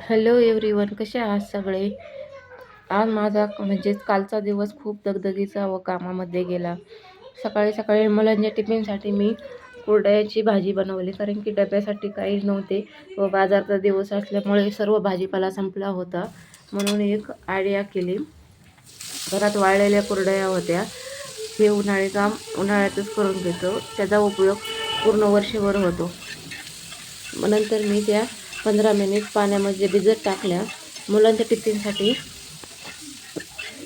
Hello everyone कसे आहात सगळे? आज माझा म्हणजेच कालचा दिवस खूप दगदगीचा व कामामध्ये गेला. सकाळी सकाळी मुलांच्या टिफिनसाठी मी कुरड्याची भाजी बनवली कारण की डब्यासाठी काहीच नव्हते व बाजारचा दिवस असल्यामुळे सर्व भाजीपाला संपला होता. म्हणून एक आयडिया केली. घरात वाळलेल्या कुरडया होत्या. हे उन्हाळी काम उन्हाळ्यातच करून घेतो. त्याचा उपयोग पूर्ण वर्षभर होतो. मग नंतर मी त्या पंधरा मिनिट पाण्यामध्ये भिजत टाकल्या मुलांच्या टिफिनसाठी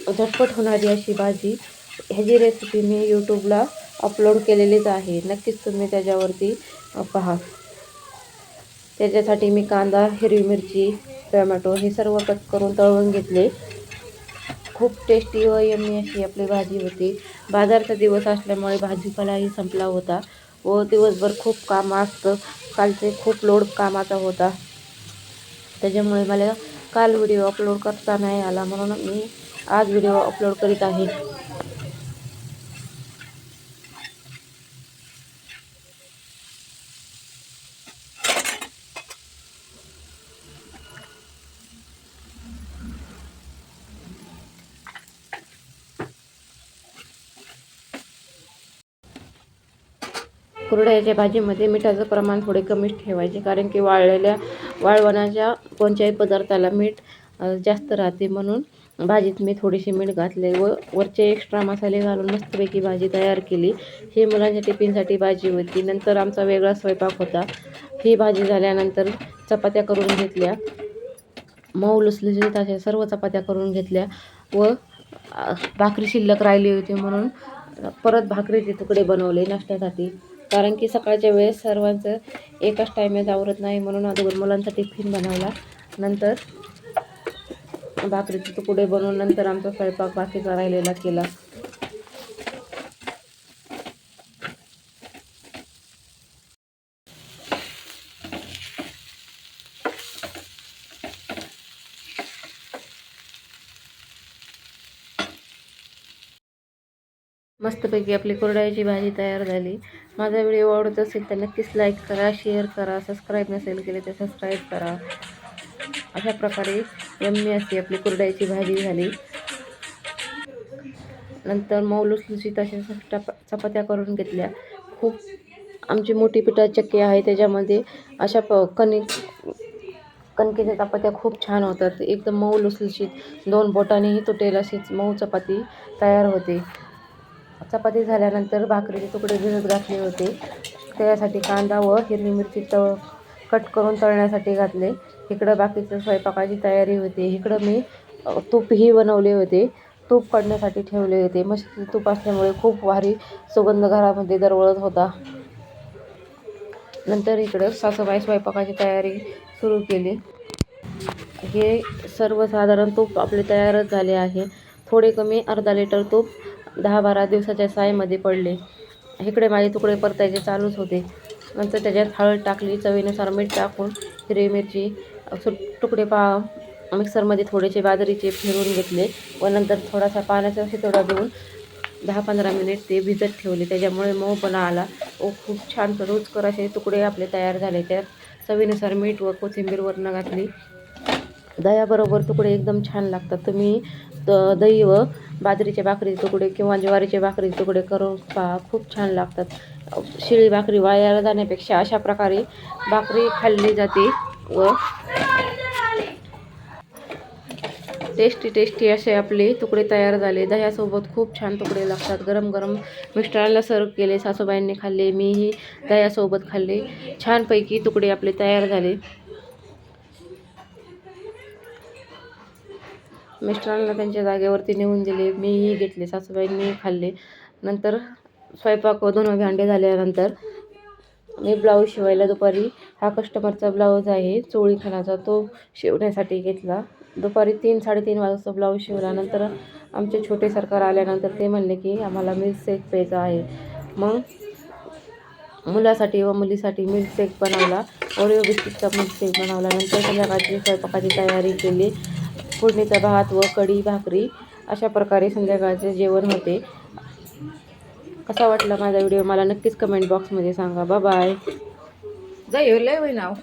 झटपट होणारी अशी भाजी. ह्याची रेसिपी मी यूट्यूबला अपलोड केलेलीच आहे. नक्कीच तुम्ही त्याच्यावरती पहा. त्याच्यासाठी मी कांदा हिरवी मिरची टोमॅटो हे सर्व कट करून तळून घेतले. खूप टेस्टी व यम्मी अशी आपली भाजी होती. बाजारचा दिवस असल्यामुळे भाजीपालाही संपला होता. व दिवसभर खूप काम असतं. कालचे खूप लोड कामाचा होता. त्याच्यामुळे मला काल व्हिडिओ अपलोड करता नाही आला. म्हणून मी आज व्हिडिओ अपलोड करीत आहे. कुरडयाच्या भाजीमध्ये मिठाचं प्रमाण थोडे कमीच ठेवायचे कारण की वाळलेल्या वाळवणाच्या कोणत्याही पदार्थाला मीठ जास्त राहते म्हणून भाजीत मी थोडीशी मीठ घातले व वरचे एक्स्ट्रा मसाले घालून मस्तपैकी भाजी तयार केली. ही मुलांच्या टिफिनसाठी भाजी होती. नंतर आमचा वेगळा स्वयंपाक होता. ही भाजी झाल्यानंतर चपात्या करून घेतल्या. मऊ लुसलुशीत अशा सर्व चपात्या करून घेतल्या व भाकरी शिल्लक राहिली होती म्हणून परत भाकरीचे तुकडे बनवले नाश्त्यासाठी. कारण की सकाळच्या वेळेस सर्वांचं एकाच टायमात आवरत नाही म्हणून अगोदर मुलांचा टिफिन बनवला. नंतर भाकरीचे तुकडे बनवून नंतर आमचा स्वयंपाक बाकीचा राहिलेला केला. मस्तपैकी आपली कुरडयाची भाजी तयार झाली. माझा व्हिडिओ आवडत असेल तर नक्कीच लाईक करा शेअर करा सबस्क्राईब नसेल केले तर सबस्क्राईब करा. अशा प्रकारे यम्मी अशी आपली कुरडयाची भाजी झाली. नंतर मऊ लुसलुसीत अशा चपात्या करून घेतल्या. खूप आमची मोठी पिठा चक्की आहे त्याच्यामध्ये अशा प कणिक कणकेच्या चपात्या खूप छान होतात. एकदम मऊ लुसलुशीत दोन बोटानेही तुटेल अशीच मऊ चपाती तयार होते. चपाती झाल्यानंतर भाकरीचे तुकडे भिजत घातले होते. त्यासाठी कांदा व हिरवी मिरची तळ कट करून तळण्यासाठी घातले. इकडं बाकीचं स्वयंपाकाची तयारी होती. इकडं मी तूपही बनवले होते. तूप काढण्यासाठी ठेवले होते. म्हशीचे तूप असल्यामुळे खूप भारी सुगंध घरामध्ये दरवळत होता. नंतर इकडं सासूबाई स्वयंपाकाची तयारी सुरू केली. हे सर्वसाधारण तूप आपले तयारच झाले आहे. थोडे कमी अर्धा लिटर तूप दहा बारा दिवसाच्या सायमध्ये पडले. इकडे माझे तुकडे परतायचे चालूच होते. नंतर त्याच्यात हळद टाकली चवीनुसार मीठ टाकून हिरवी मिरची सु तुकडे पा मिक्सरमध्ये थोडेसे बाजरीचे फिरवून घेतले व नंतर थोडासा पाण्याचा शितोडा देऊन दहा पंधरा मिनिट ते भिजत ठेवले. त्याच्यामुळे मऊपणा आला व खूप छान रुचकर असे तुकडे आपले तयार झाले. त्यात चवीनुसार मीठ व कोथिंबीर वरनं घातली. दह्याबरोबर तुकडे एकदम छान लागतात. तुम्ही दही व बाजरीचे भाकरीचे तुकडे किंवा ज्वारीचे भाकरीचे तुकडे करून पहा. खूप छान लागतात. शिळी भाकरी वाळ्याला जाण्यापेक्षा अशा प्रकारे भाकरी खाल्ली जाते व टेस्टी टेस्टी असे आपले तुकडे तयार झाले. दह्यासोबत खूप छान तुकडे लागतात. गरम गरम मिस्टरांना सर्व केले. सासूबाईंनी खाल्ले. मीही दह्यासोबत खाल्ले. छानपैकी तुकडे आपले तयार झाले. मिस्टरांना त्यांच्या जागेवरती नेऊन दिले. मीही घेतले सासूबाईंनी खाल्ले. नंतर स्वयंपाक व दोन भांडे झाल्यानंतर मी ब्लाऊज शिवायला दुपारी हा कस्टमरचा ब्लाऊज आहे चोळीखानाचा तो शिवण्यासाठी घेतला. दुपारी तीन साडेतीन वाजता ब्लाऊज शिवला. नंतर आमचे छोटे सरकार आल्यानंतर ते म्हणले की आम्हाला मिल्क शेक प्यायचा आहे. मग मुलासाठी व मुलीसाठी मिल्क शेक बनवला. ओरिओ बिस्किटचा मिल्क शेक बनवला. नंतर संध्याकाळची स्वयंपाकाची तयारी केली. फोडणीचा भात व कढी भाकरी अशा प्रकारे संध्याकाळचे जेवण होते. कसा वाटला माझा व्हिडिओ? मला नक्कीच कमेंट बॉक्समध्ये सांगा. बाय जाई लय नाव